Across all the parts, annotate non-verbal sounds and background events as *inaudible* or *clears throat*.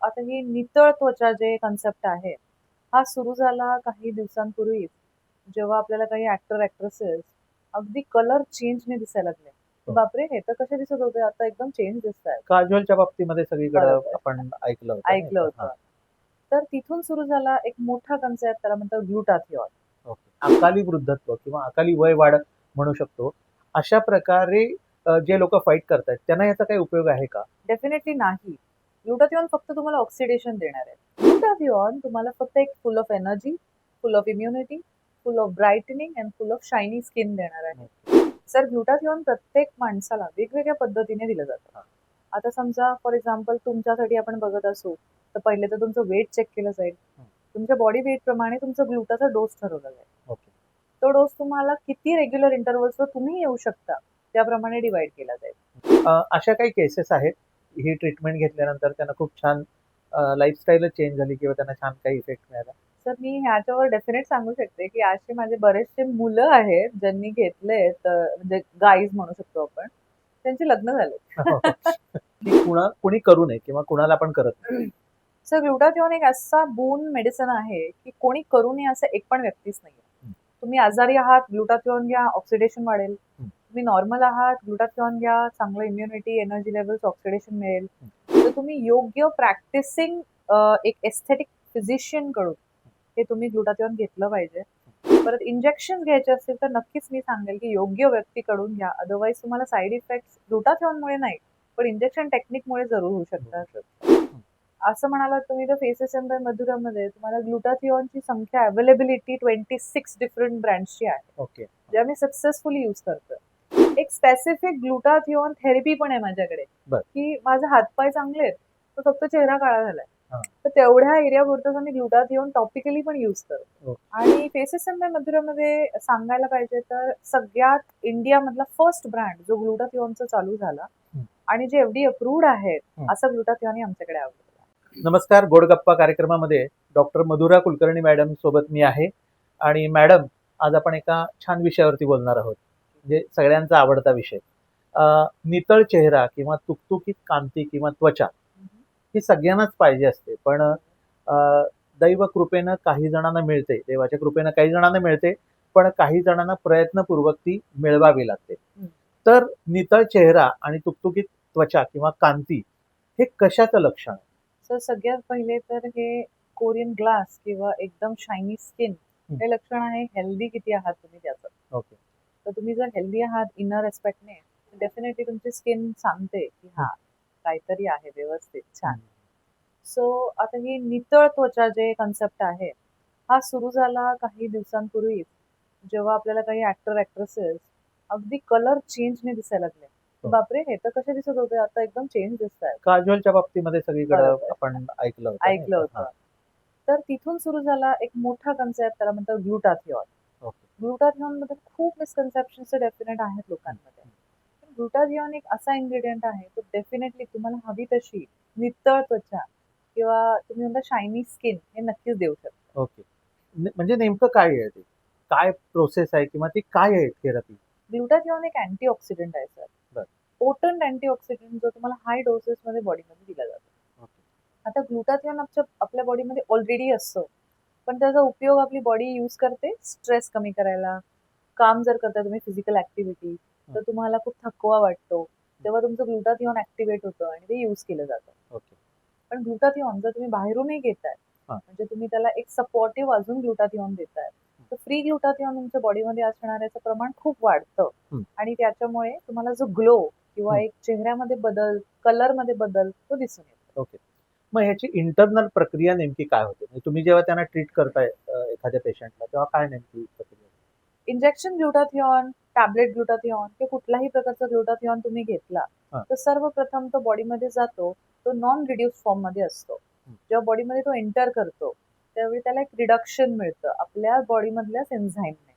आता ही नितळ त्वचा जे कन्सेप्ट आहे हा सुरू झाला काही दिवसांपूर्वी जेव्हा आपल्याला काही ऍक्टर ऍक्ट्रेसेस अगदी कलर चेंजने दिसायला लागले. हो. बापरे हे तर कसे दिसत होते? आता एकदम चेंज दिसत आहेत. काजोलच्या बाबतीमध्ये सगळीकडे बरोबर. आपण ऐकलं होतं ऐकलं होतं. तर तिथून सुरू झाला एक मोठा कन्सेप्ट त्याला म्हणतात ग्लुटाथिऑन ओके. अकाली वृद्धत्व किंवा अकाली वय वाढ म्हणू शकतो. अशा प्रकारे अ, जे लोक फाईट करतायत त्यांना याचा काही उपयोग आहे का? डेफिनेटली नाही. ग्लुटाथिऑन फक्त तुम्हाला ऑक्सिडेशन देणार आहे. ग्लुटाथिऑन तुम्हाला फक्त एक full of energy full of immunity full of brightening and full of shiny skin देणार आहे. सर ग्लुटाथिऑन प्रत्येक माणसाला वेगवेगळ्या पद्धतीने दिलं जातं. आता समजा फॉर एक्झाम्पल तुमच्यासाठी आपण बघत असू तर पहिले तर तुमचं वेट चेक केलं जाईल. तुमच्या बॉडी वेट प्रमाणे तुमचा ग्लुटाचा डोस ठरवला जाईल. तो डोस तुम्हाला किती रेग्युलर इंटरव्हल्सवर तुम्ही येऊ शकता त्याप्रमाणे डिवाइड केला जाईल. अशा काही केसेस आहेत ही ट्रीटमेंट घेतल्यानंतर त्यांना खूप छान लाईफस्टाईलच चेंज झाली किंवा त्यांना छान काही इफेक्ट मिळाला. सर मी ह्याच्यावर डेफिनेट सांगू शकते की असे माझे बरेचसे मुलं आहेत ज्यांनी घेतले म्हणजे गाईज म्हणू शकतो आपण त्यांचे लग्न झाले. *laughs* कुणा कुणी करू नये किंवा कुणाला पण करत नाही. *clears throat* सर ग्लुटाथिऑन एक असा बोन मेडिसिन आहे की कोणी करू नये असं एक पण व्यक्तीच नाही. तुम्ही आजारी आहात ग्लुटाथिऑन घ्या ऑक्सिडेशन वाढेल. तुम्ही नॉर्मल आहात ग्लुटाथिऑन घ्या चांगलं इम्युनिटी एनर्जी लेवल्स ऑक्सिडेशन मिळेल. तर तुम्ही योग्य प्रॅक्टिसिंग एक एस्थेटिक फिजिशियनकडून हे तुम्ही ग्लुटाथिऑन घेतलं पाहिजे. परत इंजेक्शन घ्यायचे असतील तर नक्कीच मी सांगेल की योग्य व्यक्तीकडून घ्या. अदरवाईज तुम्हाला साईड इफेक्ट ग्लुटाथिऑनमुळे नाही पण इंजेक्शन टेक्निकमुळे जरूर होऊ शकतात. असं म्हणालात तुम्ही तर फेसेस एम बाय मधुरामध्ये तुम्हाला ग्लुटाथिऑनची संख्या अवेलेबिलिटी ट्वेंटी सिक्स डिफरंट ब्रँड्सची आहे. ओके. जे आम्ही सक्सेसफुली युज करतो *laughs* एक स्पेसिफिक ग्लुटाथिऑन थेरपी पण आहे माझ्याकडे. की माझे हातपाय चांगले आहेत तर फक्त चेहरा काळा झालाय. तर तेवढ्या एरिया पुरतच आम्ही ग्लुटाथिऑन टॉपिकली पण युज करतो हो. आणि फेसेस एम मधुरामध्ये सांगायला पाहिजे तर सगळ्यात इंडियामधला फर्स्ट ब्रँड जो ग्लुटाथिऑनचा चालू झाला. आणि जे एफडी अप्रूव्ड आहेत. असं ग्लुटाथिऑन आमच्याकडे आवडतं नमस्कार गोडगप्पा कार्यक्रमामध्ये डॉक्टर मधुरा कुलकर्णी मॅडम सोबत मी आहे आणि मॅडम आज आपण एका छान विषयावरती बोलणार आहोत म्हणजे सगळ्यांचा आवडता विषय. नितळ चेहरा किंवा तुकतुकीत कांती किंवा त्वचा ही सगळ्यांनाच पाहिजे असते. पण दैव कृपेनं काही जणांना मिळते देवाच्या कृपेनं काही जणांना मिळते पण काही जणांना प्रयत्नपूर्वक ती मिळवावी लागते. तर नितळ चेहरा आणि तुकतुकीत त्वचा किंवा कांती हे कशाचं लक्षण? सर सगळ्यात पहिले तर हे कोरियन ग्लास किंवा एकदम शायनी स्किन हं. हे लक्षण आहे. हेल्दी किती आहात तुम्ही त्याचं. ओके. तर तुम्ही जर हेल्दी आहात इनर रेस्पेक्टने डेफिनेटली तुमची स्किन सांगते की हा काहीतरी आहे व्यवस्थित छान. सो आता ही नितळ त्वचा जे कन्सेप्ट आहे हा सुरू झाला काही दिवसांपूर्वी जेव्हा आपल्याला काही ऍक्टर ऍक्ट्रेसेस अगदी कलर चेंजने दिसायला लागले. हो. बापरे हे तर कसे दिसत होते? आता एकदम चेंज दिसत काजोलच्या बाबतीमध्ये सगळीकडे. आपण ऐकलं ऐकलं होतं. तर तिथून सुरू झाला एक मोठा कन्सेप्ट त्याला म्हणतात ग्लुटाथिऑन ओके. ग्लुटाथिऑनमध्ये खूप मिसकन्सेप्शन डेफिनेट आहेत लोकांमध्ये. ग्लुटाथिऑन एक असा इन्ग्रेडियंट आहे तो डेफिनेटली तुम्हाला हवी तशी नितळ त्वचा किंवा तुम्ही म्हणता शायनी स्किन हे नक्कीच देऊ शकता. ओके. म्हणजे नेमकं काय आहे ते? काय प्रोसेस आहे किंवा ती काय आहे थेरपी ग्लुटाथिऑन एक अँटीऑक्सिडंट आहे सर. पोटंट अँटीऑक्सिडंट जो तुम्हाला हाय डोसेस मध्ये बॉडीमध्ये दिला जातो. आता ग्लुटाथिऑन आपल्या आपल्या बॉडीमध्ये ऑलरेडी असतो. पण त्याचा उपयोग आपली बॉडी यूज करते स्ट्रेस कमी करायला. काम जर करता तुम्ही फिजिकल ऍक्टिव्हिटी तर तुम्हाला खूप थकवा वाटतो. तेव्हा तुमचं ग्लुटाथिऑन ऍक्टिव्हेट होतं आणि ते यूज केलं जातं. ओके. पण ग्लुटाथिऑन जर तुम्ही बाहेरूनही घेताय. म्हणजे तुम्ही त्याला एक सपोर्टिव्ह अजून ग्लुटाथिऑन देताय तर फ्री ग्लुटाथिऑन तुमच्या बॉडीमध्ये असणाऱ्याचं प्रमाण खूप वाढतं. आणि त्याच्यामुळे तुम्हाला जो ग्लो किंवा. एक चेहऱ्यामध्ये बदल कलरमध्ये बदल तो दिसून येतो. ओके. मग ह्याची इंटरनल प्रक्रिया नेमकी काय होते? म्हणजे तुम्ही जेव्हा त्यांना ट्रीट करताय एखाद्या पेशंटला तेव्हा काय नेमकी प्रक्रिया इंजेक्शन ग्लुटाथिऑन टॅबलेट ग्लुटाथिऑन किंवा कुठलाही प्रकारचा ग्लुटाथिऑन तुम्ही घेतला. तर सर्वप्रथम तो बॉडीमध्ये जातो तो नॉन रिड्यूस फॉर्ममध्ये असतो. जेव्हा बॉडीमध्ये तो एंटर करतो त्यावेळी त्याला एक रिडक्शन मिळतं आपल्या बॉडीमधल्याच एन्झाईमने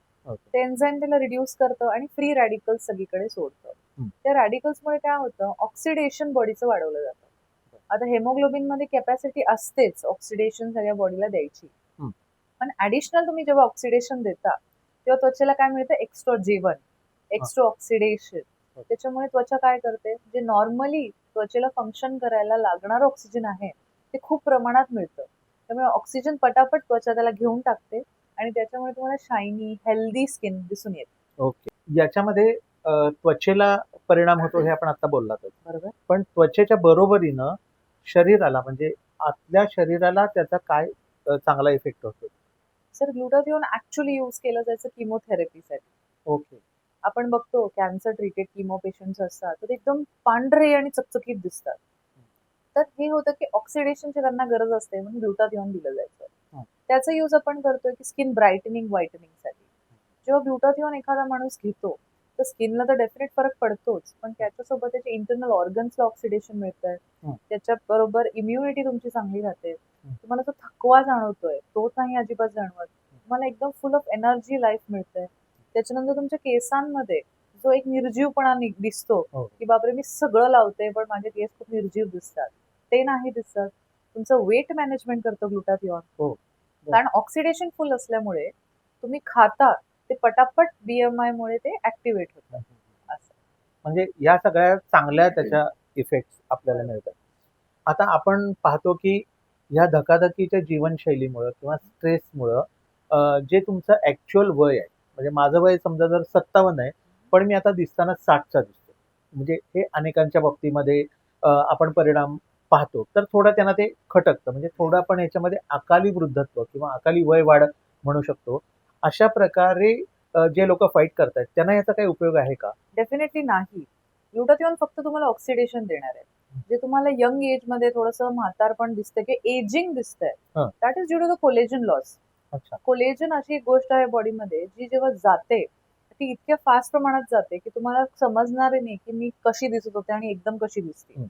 ते एन्झाईम त्याला रिड्यूस करतं आणि फ्री रॅडिकल्स सगळीकडे सोडतं. त्या रॅडिकल्समुळे काय होतं ऑक्सिडेशन बॉडीचं वाढवलं जातं. आता हेमोग्लोबिनमध्ये कॅपॅसिटी असतेच ऑक्सिडेशन सगळ्या बॉडीला द्यायची. पण ऍडिशनल तुम्ही जेव्हा ऑक्सिडेशन देता तेव्हा त्वचेला काय मिळतं? एक्स्ट्रा जेवण एक्स्ट्रा ऑक्सिडेशन त्याच्यामुळे त्वचा काय करते? जे नॉर्मली त्वचेला फंक्शन करायला लागणार ऑक्सिजन आहे ते खूप प्रमाणात मिळतं. त्यामुळे ऑक्सिजन पटापट त्वचा त्याला घेऊन टाकते आणि त्याच्यामुळे तुम्हाला शायनी हेल्दी स्किन दिसून येते. ओके. याच्यामध्ये त्वचेला परिणाम होतो हे आपण आता बोललात. बरोबर. पण त्वचेच्या बरोबरीनं शरीराला म्हणजे आतल्या शरीराला त्याचा काय चांगला इफेक्ट होतो? सर ग्लुटाथिओन ऍक्च्युली यूज केलं जायचं किमोथेरपीसाठी ओके. आपण बघतो कॅन्सर ट्रीटेड किमो पेशंट्स असतात तर एकदम पांढरे आणि चकचकीत दिसतात. तर हे होतं की ऑक्सिडेशनची त्यांना गरज असते म्हणून ग्लुटाथिओन दिलं जायचं. त्याचा यूज आपण करतोय की स्किन ब्राईटनिंग व्हाईटनिंगसाठी जेव्हा ग्लुटाथिओन एखादा माणूस घेतो तर स्किनला तर डेफिनेट फरक पडतोच पण त्याच्यासोबत त्याच्या इंटरनल ऑर्गन्सला ऑक्सिडेशन मिळतंय. हं. त्याच्या बरोबर इम्युनिटी तुमची चांगली राहते. तुम्हाला जो थकवा जाणवतोय तो नाही अजिबात जाणवत. तुम्हाला एकदम फुल ऑफ एनर्जी लाईफ मिळते त्याच्यानंतर तुमच्या केसांमध्ये जो एक निर्जीवपणा दिसतो हो. की बापरे मी सगळं लावते पण माझे केस खूप निर्जीव दिसतात. ते नाही दिसत. तुमचं वेट मॅनेजमेंट करतं ग्लुटाथिओन हो. कारण ऑक्सिडेशन फुल असल्यामुळे तुम्ही खाता ते पटापट बीएमआय मुळे ते ऍक्टिव्हेट होतं. असं. म्हणजे या सगळ्या चांगल्या त्याच्या इफेक्ट आपल्याला मिळतात. आता आपण पाहतो की ह्या धकाधकीच्या जीवनशैलीमुळं किंवा स्ट्रेसमुळं जे तुमचं ऍक्च्युअल वय आहे म्हणजे माझं वय समजा जर सत्तावन्न आहे पण मी आता दिसताना साठचा दिसतो म्हणजे हे अनेकांच्या बाबतीमध्ये आपण परिणाम पाहतो. तर थोडं त्यांना ते खटकतं. म्हणजे थोडं आपण ह्याच्यामध्ये अकाली वृद्धत्व किंवा अकाली वय वाढ म्हणू शकतो. अशा प्रकारे जे लोक फाईट करतायत त्यांना याचा काही उपयोग आहे का? डेफिनेटली नाही. ग्लुटाथिओन फक्त तुम्हाला ऑक्सिडेशन देणार आहे जे तुम्हाला यंग एजमध्ये थोडंसं म्हातारपण दिसतंय की एजिंग दिसतंय. That is due to the collagen loss collagen अशी एक गोष्ट आहे बॉडीमध्ये जी जेव्हा जाते ती इतक्या फास्ट प्रमाणात जाते की तुम्हाला समजणार नाही की मी कशी दिसत होते आणि एकदम कशी दिसते.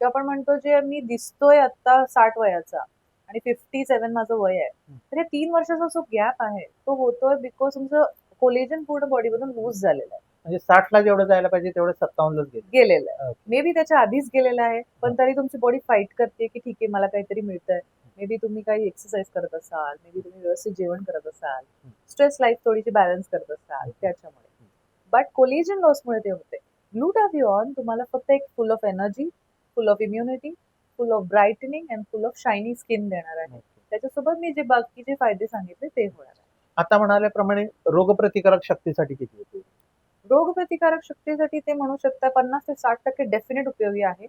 आपण म्हणतो जे मी दिसतोय आता साठ वयाचा आणि फिफ्टी सेव्हन माझं वय आहे. तर या तीन वर्षाचा जो गॅप आहे तो होतोय बिकॉज तुमचं कोलेजन पूर्ण बॉडीमधून लूज झालेलं आहे. म्हणजे साठला जेवढं जायला पाहिजे तेवढं सत्तावन्नलाच गेलं. गेलेलं आहे. मे बी त्याच्या आधीच गेलेलं आहे पण तरी तुमची बॉडी फाईट करते की ठीक आहे मला काहीतरी मिळतंय. मे बी तुम्ही काही एक्सरसाइज करत असाल मे बी तुम्ही व्यवस्थित जेवण करत असाल स्ट्रेस लाईफ थोडीशी बॅलन्स करत असाल त्याच्यामुळे. बट कोलिजन लॉसमुळे ते होते ग्लुटाथिओन तुम्हाला फक्त एक full of energy full of immunity full of brightening and full of shiny skin देणार आहे. त्याच्यासोबत मी जे बाकीचे फायदे सांगितले ते होणार आहे. आता म्हणाल्याप्रमाणे रोगप्रतिकारक शक्तीसाठी किती होते? रोगप्रतिकारक शक्तीसाठी ते म्हणू शकता पन्नास ते साठ टक्के डेफिनेट उपयोगी आहे.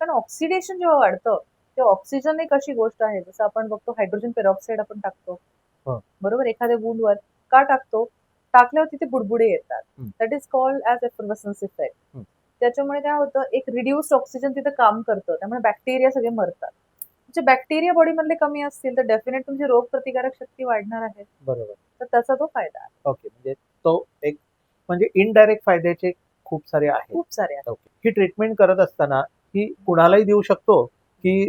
कारण ऑक्सिडेशन जेव्हा वाढतं तेव्हा ऑक्सिजन एक अशी गोष्ट आहे जसं आपण बघतो हायड्रोजन पेरॉक्साईड आपण टाकतो. हो. बरोबर? एखाद्या वूंडवर का टाकतो? टाकल्यावर तिथे बुडबुडे येतात. That is called as effervescence effect. त्याच्यामुळे काय होतं एक रिड्युस्ड ऑक्सिजन तिथे काम करतं. त्यामुळे बॅक्टेरिया सगळे मरतात. जे बॅक्टेरिया बॉडीमधले कमी असतील तर डेफिनेट तुमची रोगप्रतिकारक शक्ती वाढणार आहे. बरोबर. तर त्याचा तो फायदा आहे. ओके म्हणजे तो एक म्हणजे इनडायरेक्ट फायद्याचे खूप सारे आहेत. खूप सारे आहेत. ओके ही ट्रीटमेंट करत असताना ही कुणालाही देऊ शकतो की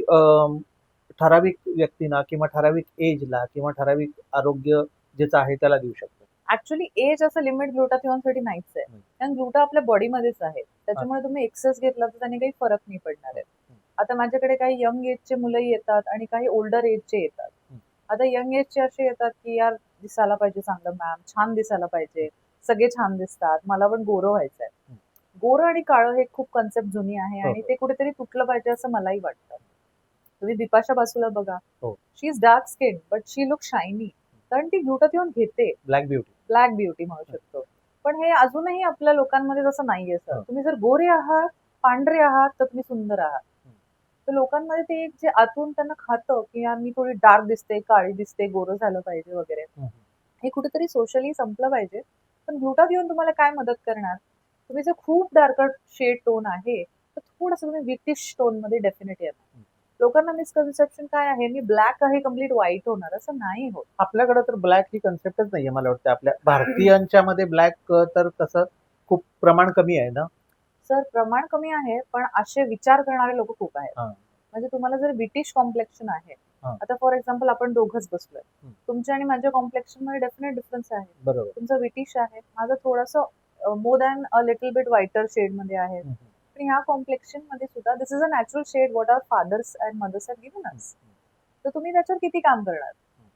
ठराविक व्यक्तींना किंवा ठराविक एजला किंवा ठराविक आरोग्य ज्याचं आहे त्याला देऊ शकतो. ऍक्च्युली एज असं लिमिट ग्लुटाथिओनसाठी नाहीच आहे. कारण ग्लुटा आपल्या बॉडीमध्येच आहे त्याच्यामुळे तुम्ही एक्सेस घेतला तर त्याने काही फरक नाही पडणार आहे. आता माझ्याकडे काही यंग एजचे मुलंही येतात आणि काही ओल्डर एजचे येतात. आता यंग एजचे असे येतात की यार दिसायला पाहिजे चांगलं मॅम छान दिसायला पाहिजे सगळे छान दिसतात मला पण गोरं व्हायचंय हं. गोरं आणि काळं हे खूप कन्सेप्ट जुनी आहे हो, आणि हो. ते कुठेतरी तुटलं पाहिजे असं मलाही वाटतं तुम्ही बिपाशा बासूला बघा. She is dark skin but she look shiny कारण ती ग्लुटाथिओन घेते. ब्लॅक ब्युटी ब्लॅक ब्युटी म्हणू शकतो. पण हे अजूनही आपल्या लोकांमध्ये तसं नाहीये सर. तुम्ही जर गोरे आहात पांढरे आहात तर तुम्ही सुंदर आहात. तर लोकांमध्ये ते एक जे आतून त्यांना खातं की यार मी थोडी डार्क दिसते काळी दिसते गोरं झालं पाहिजे वगैरे. हे कुठेतरी सोशली संपलं पाहिजे. पण ग्लुटाथिओन तुम्हाला काय मदत करणार? तुम्ही जर खूप डार्कर शेड टोन आहे तर थोडंसं तुम्ही विटिश टोनमध्ये डेफिनेट येणार. लोकांना मिसकन्सेप्शन काय आहे? मी ब्लॅक आहे कंप्लीट व्हाईट होणार असं नाही होत. आपल्याकडे तर ब्लॅक ही कन्सेप्टच नाहीये मला वाटतं. आपल्या भारतीयांच्या मध्ये ब्लॅक तर तसं खूप प्रमाण कमी आहे ना? सर प्रमाण कमी आहे पण असे विचार करणारे लोक खूप आहेत. म्हणजे तुम्हाला जर ब्रिटिश कॉम्प्लेक्शन आहे. आता फॉर एक्झाम्पल आपण दोघच बसलोय. तुमच्या आणि माझ्या कॉम्प्लेक्शनमध्ये डेफिनेट डिफरन्स आहे. बरोबर. तुमचं ब्रिटिश आहे माझं थोडंसं more than a little bit whiter शेडमध्ये आहे. पण ह्या कॉम्प्लेक्शनमध्ये सुद्धा this is a natural shade what are fathers and mothers have given us तर तुम्ही त्याच्यावर किती काम करणार?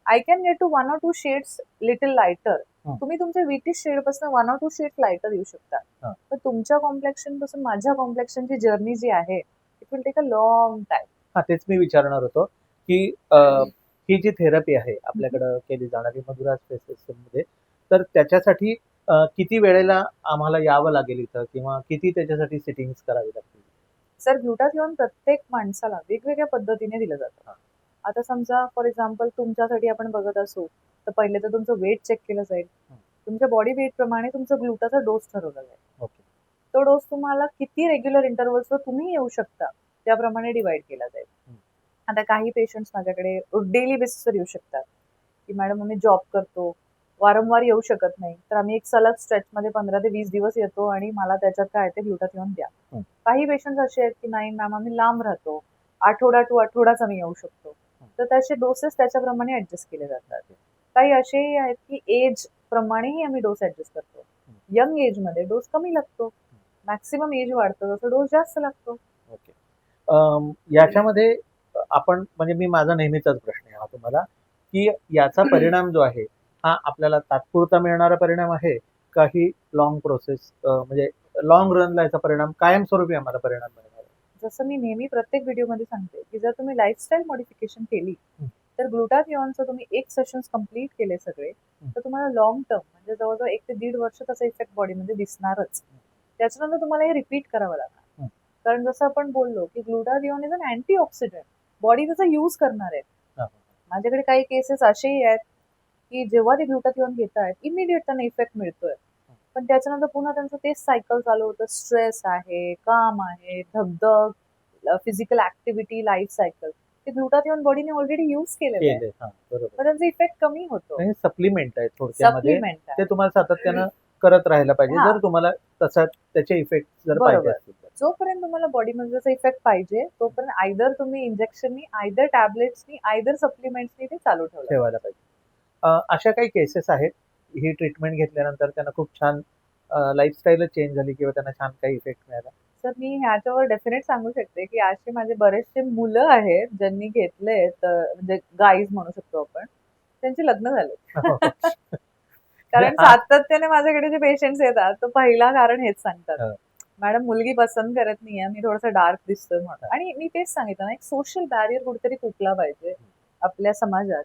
I can get to one or two shades little lighter. तुम्ही तुमच्या wheatish शेडपासून one or two shade lighter येऊ शकता. पण तुमच्या कॉम्प्लेक्शनपासून माझ्या कॉम्प्लेक्शनची जर्नी जी आहे it will take a long time हा तेच मी विचारणार होतो की ही जी थेरपी आहे आपल्याकडं केली जाणारी मधुरा स्पेस मध्ये तर त्याच्यासाठी किती वेळेला आम्हाला यावं लागेल इथं किंवा किती त्याच्यासाठी सिटिंग्स करावी लागतील? सर ग्लुटाथिओन प्रत्येक माणसाला वेगवेगळ्या पद्धतीने दिलं जातं. आता समजा फॉर एक्झाम्पल तुमच्यासाठी आपण बघत असू तर पहिले तर तुमचं वेट चेक केलं जाईल. तुमच्या बॉडी वेट प्रमाणे तुमचा ग्लुटाचा डोस ठरवला जाईल. ओके. तो डोस तुम्हाला किती रेग्युलर इंटरव्हल्सवर तुम्ही येऊ शकता त्याप्रमाणे डिवाइड केला जाईल. आता काही पेशंट्स माझ्याकडे डेली बेसिसवर येऊ शकतात की मॅडम आम्ही जॉब करतो वारंवार येऊ शकत नाही. तर आम्ही एक सलग स्ट्रेचमध्ये पंधरा ते वीस दिवस येतो आणि मला त्याच्यात काय ते ग्लुटाथिओन द्या. काही पेशंट्स असे आहेत की नाही मॅम आम्ही लांब राहतो. आठवडा टू आठवडाच आम्ही येऊ शकतो. तर त्याचे डोसेस त्याच्याप्रमाणे ऍडजस्ट केले जातात. काही असेही आहेत की एज प्रमाणेही आम्ही डोस ऍडजस्ट करतो. यंग एजमध्ये डोस कमी लागतो. मॅक्सिमम एज वाढतं तसं डोस जास्त लागतो. ओके. याच्यामध्ये आपण म्हणजे मी माझा नेहमीचाच प्रश्न आहे हा तुम्हाला की याचा *clears throat* परिणाम जो आहे हा आपल्याला तात्पुरता मिळणारा परिणाम आहे का ही लॉंग प्रोसेस म्हणजे लॉंग रनला याचा परिणाम कायमस्वरूपी आम्हाला परिणाम मिळणार आहे? जसं मी नेहमी प्रत्येक व्हिडिओमध्ये सांगते की जर तुम्ही लाईफस्टाईल मॉडिफिकेशन केली. तर ग्लुटाथिओनचं तुम्ही एक सेशन्स कंप्लीट केले सगळे तर तुम्हाला लॉंग टर्म म्हणजे जवळजवळ एक ते दीड वर्ष त्याचा इफेक्ट बॉडीमध्ये दिसणारच त्याच्यानंतर तुम्हाला हे रिपीट करावं लागणार. कारण जसं आपण बोललो की glutathione is an antioxidant body त्याचा यूज करणार आहे. माझ्याकडे काही केसेस असेही आहेत की जेव्हा ते ग्लुटाथिओन घेत आहेत इमिडिएट त्यांना इफेक्ट मिळतोय. पण त्याच्यानंतर पुन्हा त्यांचं तेच सायकल चालू होतं. स्ट्रेस आहे काम आहे धगधग फिजिकल ऍक्टिव्हिटी लाईफ सायकल ते ग्लुटाथिओन बॉडीने ऑलरेडी युज केलेलं आहे. केले बरोबर. त्यांचा इफेक्ट कमी होतो. हे सप्लिमेंट आहे थोडक्यामध्ये. सप्लिमेंट ते तुम्हाला सातत्यानं करत राहायला पाहिजे. जर तुम्हाला तसा त्याचे इफेक्ट जर. पाहिजे. जोपर्यंत तुम्हाला बॉडीमध्ये त्याचा इफेक्ट पाहिजे तोपर्यंत आयदर तुम्ही इंजेक्शननी आयदर टॅबलेट्सनी आयदर सप्लिमेंट्सनी ते चालू ठेवायला पाहिजे. अशा काही केसेस आहेत. ही ट्रीटमेंट घेतल्यानंतर त्यांना खूप छान लाईफस्टाईलच चेंज झाली किंवा त्यांना छान काही इफेक्ट मिळाला. तर मी ह्याच्यावर डेफिनेट सांगू शकते की असे माझे बरेचसे मुलं आहेत ज्यांनी घेतले म्हणजे गाईज म्हणू शकतो आपण त्यांचे लग्न झाले. *laughs* कारण हा. सातत्याने माझ्याकडे जे पेशंट्स येतात तर पहिला कारण हेच हा. सांगतात मॅडम मुलगी पसंत करत नाहीये मी थोडंसं डार्क दिसतोय म्हणून. आणि मी तेच सांगितलं ना एक सोशल बॅरियर कुठेतरी तुटला पाहिजे आपल्या समाजात.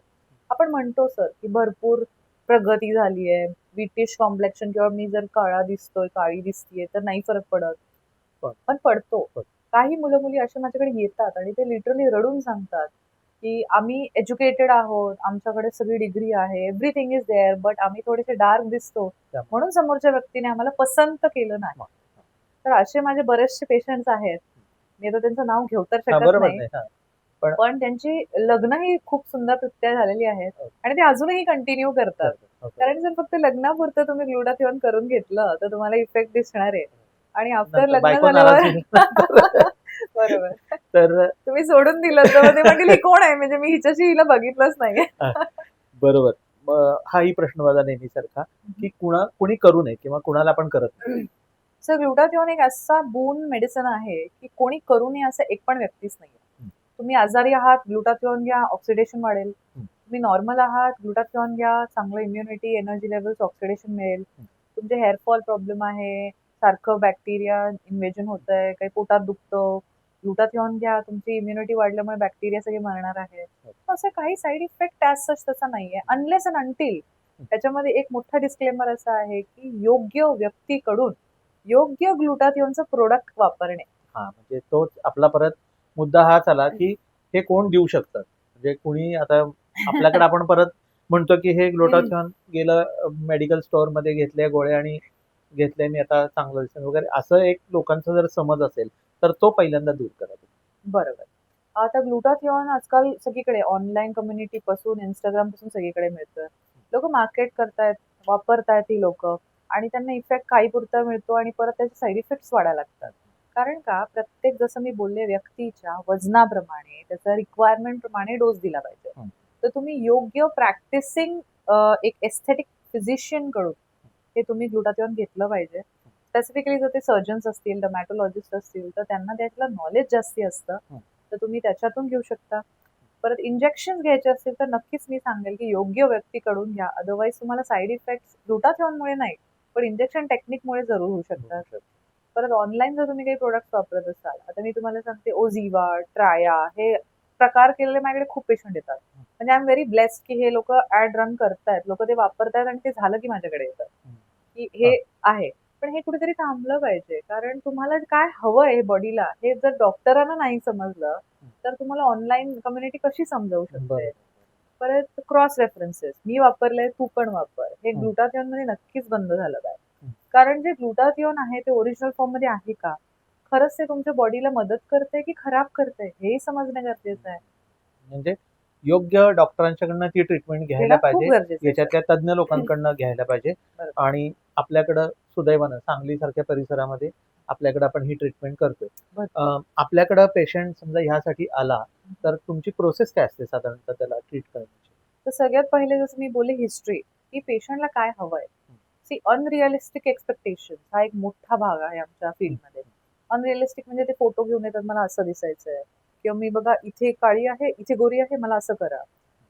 आपण म्हणतो सर की भरपूर प्रगती झाली आहे. ब्रिटिश कॉम्प्लेक्शन किंवा मी जर काळा दिसतोय काळी दिसतीये तर नाही फरक पडत. पण- पडतो. काही मुलं मुली असे माझ्याकडे येतात आणि ते लिटरली रडून सांगतात की आम्ही एज्युकेटेड आहोत आमच्याकडे सगळी डिग्री आहे एव्हरीथिंग इज देअर बट आम्ही थोडेसे डार्क दिसतो. म्हणून समोरच्या व्यक्तीने आम्हाला पसंत केलं नाही. तर असे माझे बरेचसे पेशंट्स आहेत. मी आता त्यांचं नाव घेऊ तर शकत नाही. हा. पण त्यांची लग्नही खूप सुंदर प्रत्या झालेली आहेत आणि ते अजूनही कंटिन्यू करतात ओके. कारण जर फक्त लग्नापुरतं तुम्ही ग्लुटाथिओन करून घेतलं तर तुम्हाला इफेक्ट दिसणार आहे आणि आफ्टर लग्न झाल्यावर. *laughs* बरोबर तर तुम्ही सोडून दिलं तर ते म्हणतील ही कोण आहे म्हणजे मी हिच्याशी हिला बघितलंच नाही बरोबर हाही प्रश्न माझा नेहमीसारखा की कुणा कुणी करू नये किंवा कुणाला आपण करत नाही. सर ग्लुटाथिओन एक असा बोन मेडिसिन आहे की कोणी करू नये असं एक पण व्यक्तीच नाही हं. तुम्ही आजारी आहात ग्लुटाथिओन घ्या ऑक्सिडेशन वाढेल. तुम्ही नॉर्मल आहात ग्लुटाथिओन घ्या चांगलं इम्युनिटी एनर्जी लेवल्स ऑक्सिडेशन मिळेल. तुमचे हेअरफॉल प्रॉब्लेम आहे सारखं बॅक्टेरिया इन्व्हेजन होत आहे काही पोटात दुखतं. ग्लुटाथिओन घ्या तुमची इम्युनिटी वाढल्यामुळे बॅक्टेरिया सगळे मरणार आहेत. असं काही साईड इफेक्ट सच तसा नाहीये. अनलेस अँड अनटिल त्याच्यामध्ये एक मोठा डिस्क्लेमर असा आहे की योग्य व्यक्तीकडून योग्य ग्लुटाथिओनचं प्रोडक्ट वापरणे. हा म्हणजे तोच आपला परत मुद्दा हाच आला की हे कोण देऊ शकतात? म्हणजे कुणी आता आपल्याकडे *laughs* आपण परत म्हणतो की हे ग्लुटाथिओन गेलं मेडिकल स्टोअरमध्ये घेतले गोळे आणि घेतले मी आता चांगलं दिसेल वगैरे असं एक लोकांचा जर समज असेल तर तो पहिल्यांदा दूर करा. बरोबर. आता ग्लुटाथिओन आजकाल सगळीकडे ऑनलाईन कम्युनिटी पासून इंस्टाग्रामपासून सगळीकडे मिळतं लोक मार्केट करतायत वापरतायत ही लोक आणि त्यांना इफेक्ट काही पुरता मिळतो आणि परत त्याचे साईड इफेक्ट्स वाढायला लागतात. कारण का? प्रत्येक जसं मी बोलले व्यक्तीच्या वजनाप्रमाणे त्याचा रिक्वायरमेंट प्रमाणे डोस दिला पाहिजे. तर तुम्ही योग्य प्रॅक्टिसिंग एक एस्थेटिक फिजिशियनकडून हे तुम्ही ग्लुटाथिओन घेतलं पाहिजे. स्पेसिफिकली जर ते सर्जन्स असतील डर्मॅटोलॉजिस्ट असतील तर त्यांना त्यातलं नॉलेज जास्ती असतं. तर तुम्ही त्याच्यातून घेऊ शकता. परत इंजेक्शन घ्यायचे असतील तर नक्कीच मी सांगेल की योग्य व्यक्तीकडून घ्या. अदरवाईज तुम्हाला साईड इफेक्ट ग्लुटाथिओनमुळे नाही पण इंजेक्शन टेक्निकमुळे जरूर होऊ शकतात. परत ऑनलाईन जर तुम्ही काही प्रोडक्ट वापरत असाल आता मी तुम्हाला सांगते ओझिवा ट्राया हे प्रकार केलेले माझ्याकडे खूप पेशंट येतात. म्हणजे आय एम व्हेरी ब्लेस्ड की हे लोक ऍड रन करतायत लोक ते वापरतायत आणि ते झालं की माझ्याकडे येतात की हे आहे. पण हे कुठेतरी थांबलं पाहिजे कारण तुम्हाला काय हवंय हे बॉडीला हे जर डॉक्टरांना नाही समजलं तर तुम्हाला ऑनलाईन कम्युनिटी कशी समजावू शकते? परत क्रॉस रेफरन्सेस मी वापरलंय तू पण वापर. हे. ग्लुटाथिओनमध्ये नक्कीच बंद झालं. पाहिजे. कारण जे ग्लुटाथिओन आहे ते ओरिजिनल फॉर्ममध्ये आहे का? खरंच ते तुमच्या बॉडीला मदत करते की खराब करते? हे समजणं गरजेचं आहे. म्हणजे योग्य डॉक्टरांच्याकडनं ती ट्रीटमेंट घ्यायला पाहिजे. याच्यातल्या तज्ज्ञ लोकांकडनं घ्यायला पाहिजे. आणि आपल्याकडं सुदैवानं सांगली सारख्या परिसरामध्ये आपल्याकडे आपण ही ट्रीटमेंट करतोय. आपल्याकडं पेशंट समजा ह्यासाठी आला तर तुमची प्रोसेस काय असते साधारणतः त्याला ट्रीट करण्याची? तर सगळ्यात पहिले जसं मी बोलले हिस्ट्री की पेशंटला काय हवंय? सी अनरिअलिस्टिक एक्सपेक्टेशन हा एक मोठा भाग आहे आमच्या फील्डमध्ये अनरिअलिस्टिक म्हणजे ते फोटो घेऊन येतात मला असं दिसायचंय. किंवा मी बघा इथे काळी आहे इथे गोरी आहे मला असं करा.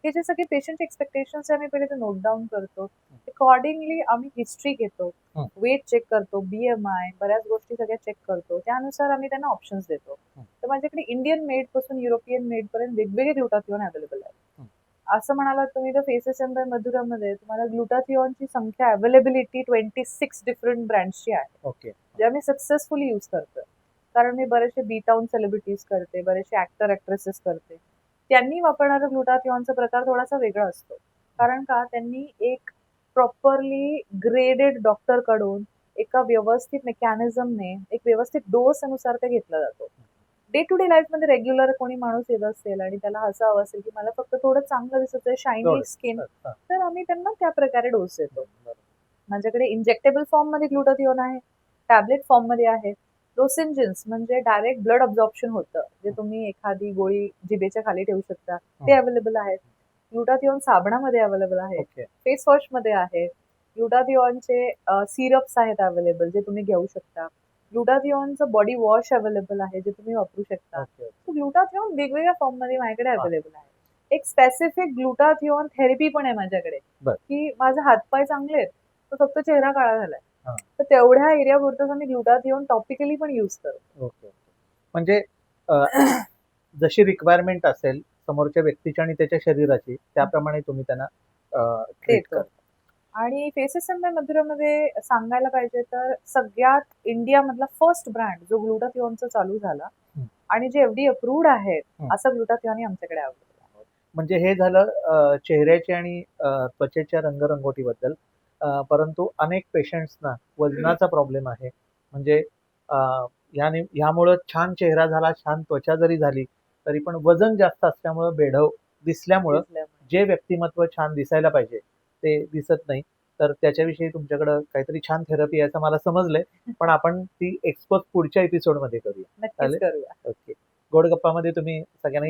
हे जे सगळे पेशंटचे एक्सपेक्टेशन्स आहे आम्ही पहिले ते नोट डाऊन करतो. अकॉर्डिंगली आम्ही हिस्ट्री घेतो. वेट चेक करतो बीएमआय बऱ्याच गोष्टी सगळ्या चेक करतो. त्यानुसार आम्ही त्यांना ऑप्शन्स देतो. तर माझ्याकडे इंडियन मेडपासून युरोपियन मेड पर्यंत वेगवेगळे ग्लुटाथिओन अवेलेबल आहेत. असं म्हणालात तुम्ही तर फेसेस एम बाय मधुरामध्ये तुम्हाला ग्लुटाथिओनची संख्या अवेलेबिलिटी ट्वेंटी सिक्स डिफरंट ब्रँड्सची आहे. ओके जे आम्ही सक्सेसफुली यूज करतोय कारण मी बरेचसे बी टाउन सेलिब्रिटीज करते बरेचसे ऍक्टर ऍक्ट्रेसेस करते. त्यांनी वापरणारा ग्लुटाथिओनचा प्रकार थोडासा वेगळा असतो. कारण का? त्यांनी एक प्रॉपरली ग्रेडेड डॉक्टरकडून एका व्यवस्थित मेकॅनिझमने एक व्यवस्थित डोस अनुसार ते घेतला जातो. डे टू डे लाईफमध्ये रेग्युलर कोणी माणूस येत असेल आणि त्याला असं हवं असेल की मला फक्त थोडं चांगलं दिसत आहे शायनी. स्किन तर आम्ही त्यांना त्या प्रकारे डोस देतो. माझ्याकडे इंजेक्टेबल फॉर्ममध्ये ग्लुटाथिओन आहे टॅबलेट फॉर्ममध्ये आहे. लोसेंजन्स म्हणजे डायरेक्ट ब्लड अब्झॉर्प्शन होतं. जे तुम्ही एखादी गोळी जिभेच्या खाली ठेवू शकता ते अवेलेबल आहेत ग्लुटाथिओन साबणामध्ये अवेलेबल आहे. फेस वॉशमध्ये आहे. ग्लुटाथिओनचे सिरप्स आहेत अवेलेबल जे तुम्ही घेऊ शकता. ग्लुटाथिओनचं बॉडी वॉश अवेलेबल आहे जे तुम्ही वापरू शकता. ग्लुटाथिओन वेगवेगळ्या फॉर्ममध्ये माझ्याकडे. अवेलेबल आहे. एक स्पेसिफिक ग्लुटाथिओन थेरपी पण आहे माझ्याकडे. की माझे हातपाय चांगले आहेत तर फक्त चेहरा काळा झालाय. तर तेवढ्या एरिया पुरतच आम्ही ग्लुटाथिओन टॉपिकली पण युज करतो. म्हणजे जशी रिक्वायरमेंट असेल समोरच्या व्यक्तीची आणि त्याच्या शरीराची त्याप्रमाणे तुम्ही त्यांना ट्रीट देतो. आणि फेसेस एम बाय मधुरामध्ये सांगायला पाहिजे तर सगळ्यात इंडिया मधला फर्स्ट ब्रँड जो ग्लुटाथिओनचा चालू झाला. आणि जे एफडी अप्रूव्ड आहेत हं. असं ग्लुटाथिओन आमच्याकडे आहे म्हणजे हे झालं चेहऱ्याची आणि त्वचेच्या रंगरंगोटीबद्दल परंतु अनेक पेशंट्सना वजनाचा प्रॉब्लेम आहे म्हणजे अं, ह्याने ह्यामुळं छान चेहरा झाला छान त्वचा जरी झाली तरी पण वजन जास्त असल्यामुळं बेढव दिसल्यामुळे. जे व्यक्तिमत्व छान दिसायला पाहिजे ते दिसत नाही. तर त्याच्याविषयी तुमच्याकडं काहीतरी छान थेरपी आहे असं मला समजलंय. *laughs* पण आपण ती एक्सपोज पुढच्या एपिसोडमध्ये करूया. नक्कीच. करूया. ओके. गोड गप्पामध्ये तुम्ही सगळ्यांनी